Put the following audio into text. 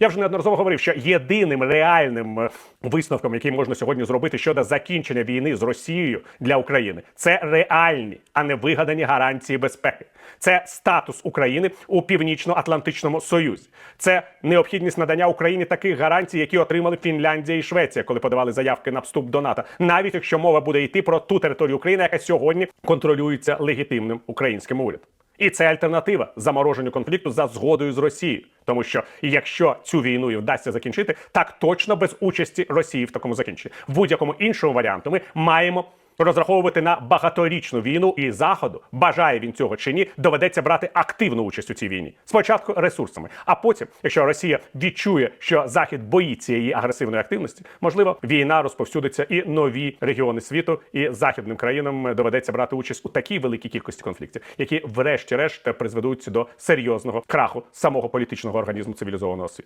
Я вже неодноразово говорив, що єдиним реальним е, висновком, який можна сьогодні зробити щодо закінчення війни з Росією для України, це реальні, а не вигадані гарантії безпеки. Це статус України у Північно-Атлантичному Союзі. Це необхідність надання Україні таких гарантій, які отримали Фінляндія і Швеція, коли подавали заявки на вступ до НАТО, навіть якщо мова буде йти про ту територію України, яка сьогодні контролюється легітимним українським урядом. І це альтернатива замороженню конфлікту за згодою з Росією. Тому що якщо цю війну і вдасться закінчити, так точно без участі Росії в такому закінченні. В будь-якому іншому варіанту ми маємо розраховувати на багаторічну війну і заходу, бажає він цього чи ні, доведеться брати активну участь у цій війні. Спочатку ресурсами, а потім, якщо Росія відчує, що Захід боїться її агресивної активності, можливо, війна розповсюдиться і нові регіони світу, і західним країнам доведеться брати участь у такій великій кількості конфліктів, які, врешті-решт, призведуть до серйозного краху самого політичного організму цивілізованого світу.